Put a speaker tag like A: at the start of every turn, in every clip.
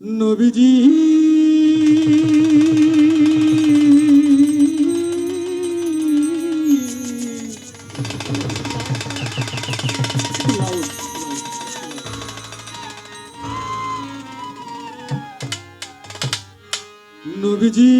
A: নবীজি। নবীজি।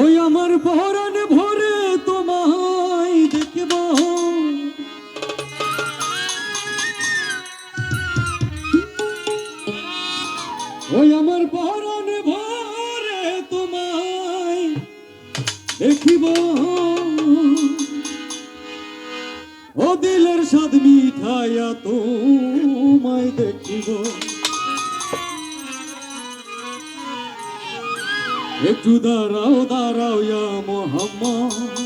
A: ওই আমার পহরান ভরে তোমায় দেখব। ওই আমার পহরান ভরে তোমায় দেখিব। ও দিলের স্বাদ মিঠাইয়া তোমায় দেখিব। একটু দাঁড়াও দাঁড়াও ইয়া মোহাম্মদ।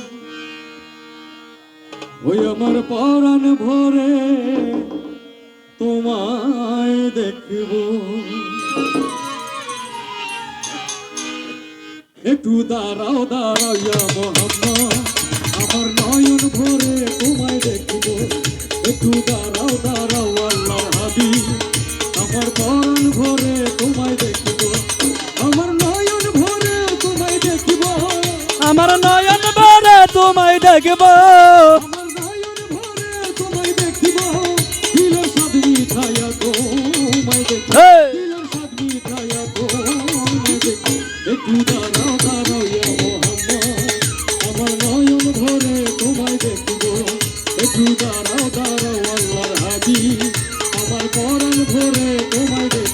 A: ওই আমার পরাণ ভরে তোমায় দেখব। একটু দাঁড়াও দাঁড়াও ইয়া মোহাম্মদ। আমার নয়ন ভরে তোমায় দেখব। একটু দাঁড়াও দাঁড়াও আল্লাহ হাবি আমার পরাণ ভরে আমার নয়ন ভরে তোমায় দেখব।
B: আমার নয়ন ভরে তোমায়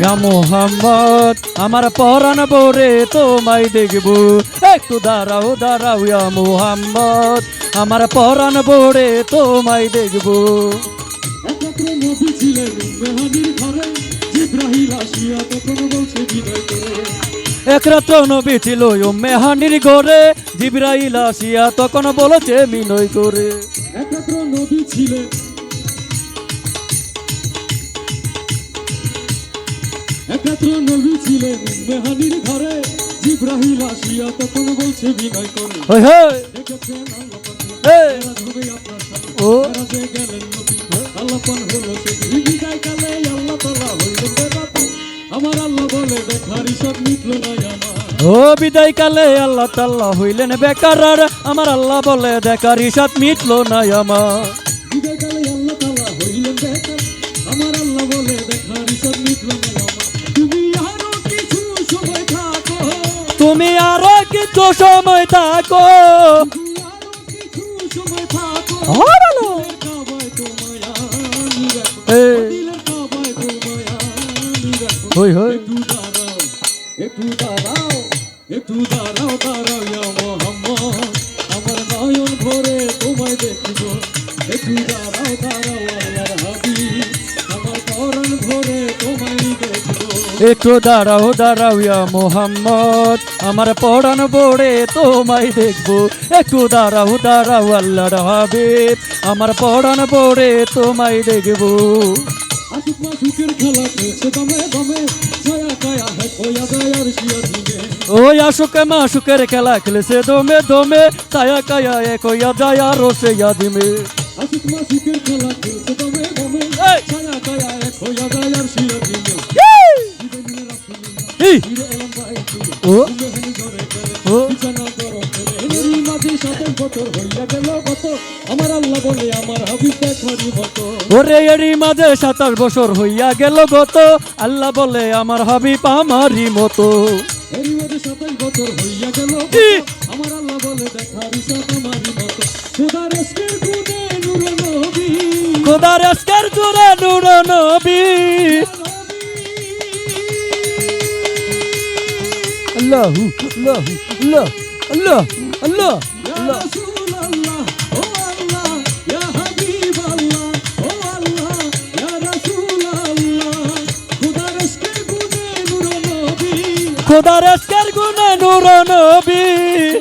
A: ইয়া মোহাম্মদ আমার পরাণ ভরে তোমায় দেখিব।
B: একটু দাঁড়াও দাঁড়াও ইয়া মোহাম্মদ আমার পরাণ ভরে তোমায় দেখব।
A: একত্র নবী মেহানির ঘরে জিব্রাহিল আসিয়া তখন বলছে বিদায় করে।
B: নবী ছিল মেহানির ঘরে জিব্রাইল আসিয়া তখন বলেছে মিনয় করে।
A: একত্র নবী ছিলেন একত্র নবী ছিলেন মেহানির ঘরে। জিব্রাহিল আসিয়া তখন বলছে বিনয় করে। দেখেছেন আল্লাহ।
B: ও।
A: বিদায় কালে আল্লাহ তাআলা হইলেন বেরাতে। আমার আল্লাহ বলে দেখারি সব মিটলো না আমার।
B: ও বিদায় কালে আল্লাহ তাল্লাহ হইলেন বেকার। আমার আল্লাহ বলে দেখার হিসাব মিটলো না আমার।
A: তোমায় সময় থাকো।
B: হই হই।
A: একটু দাঁড়াও একটু দাঁড়াও দাঁড়াও। একটু দাঁড়াও দাঁড়াও
B: ইয়া মোহাম্মদ। আমার পড়ানো পড়ে তোমায় দেখব। একটু দাঁড়াও দাঁড়াও আল্লাহর হাবিব। আমার পড়ানো পড়ে তোমায় দেখব।
A: আশুক মাসুকের খেলা খেলছে দমে দমে ছায়া কায়া হে কয়া দয়ার শিয়া দিবে
B: ওই আশুকে মাসুকের খেলা খেলেছে দমে দমে ছায়া কায়া এ কইয়া যায় আর সে দিমে।
A: আশুক মাসুকের খেলা খেলছে দমে দমে! ছায়া কায়া হে কয়া দয়ার শিয়া দেখারি মতো
B: ওরে, এরই মাঝে সাতাশ বছর হইয়া গেল গত। আল্লাহ বলে, আমার হাবিব আমারই মতো!
A: আমার আল্লাহ বলে খোদার
B: জোরে নূর নবী আল্লাহ আল্লাহ আল্লাহ আল্লাহ আল্লাহ। আল্লাহ খোদার
A: গুণে নূর নবী।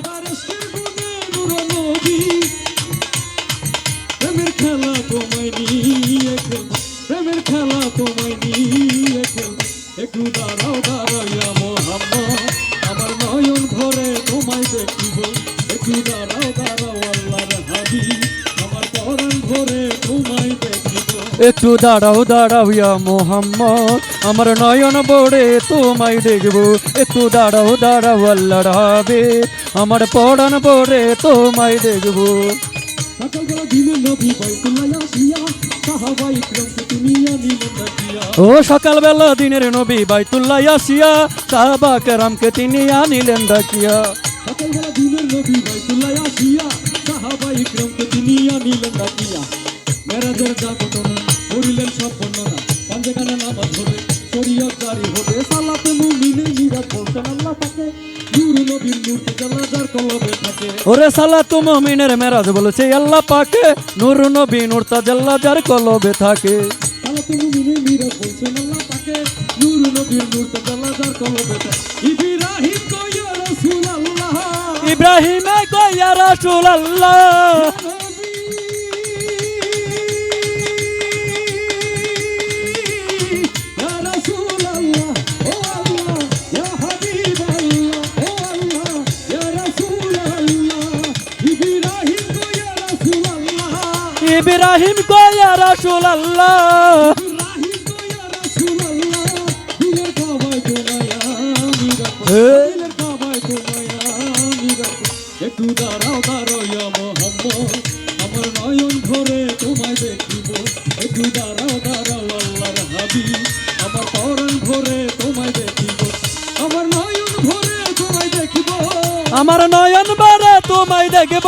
A: একটু দাঁড়াও দাঁড়াও
B: ইয়া মোহাম্মদ। আমার নয়ন বড়ে তোমায় দেখব। একটু দাঁড়াও দাঁড়াও আল্লাহ রাবে আমার পড়ান বড়ে তোমায় দেখব। ও সকালবেলা দিনের নবী বাইতুল্লাহ আসিয়া, সাহাবা কেরামকে তিনি আনিলেন ডাকিয়া।
A: সকালবেলা দিনের নবী বাইতুল্লাহ আসিয়া সাহাবাই ক্রমকে তিনি আনিলেন ডাকিয়া। মেরাজের যা ঘটনা করিলেন সব বর্ণনা। পাঞ্জেখানা নামাজ ধরে শরীয়ত জারি হবে। সালাতে মুমিনে নিরাজ বলছেন আল্লাহ তাকে নূর নবীর মূর্তি যার কলবে থাকে।
B: ওরে মমিনের মেরাজ বলেছে আল্লাহ পাকে নূর নবী নুরতা জাল্লা যার কলবে থাকে।
A: সালাতে মুমিনে নিরাজ বলছেন আল্লাহ তাকে নূর নবীর মূর্তি জ্বালা যার কলবে থাকে। ইব্রাহিম কইয়া রাসূলুল্লাহ।
B: ইব্রাহিমে কইয়া রাসূল আল্লাহ
A: দিলের কাবায় তোমায়া মিরা একটু দাঁড়াও দাঁড়াও ইয়া মোহাম্মদ। আমার নয়ন ভরে তোমায় দেখিব। একটু দাঁড়াও দাঁড়াও আল্লাহর হাবি আমার পরাণ ভরে তোমায় দেখিব। আমার নয়ন ভরে তোমায় দেখিব।
B: আমার নয়ন বারে তোমায় দেখব।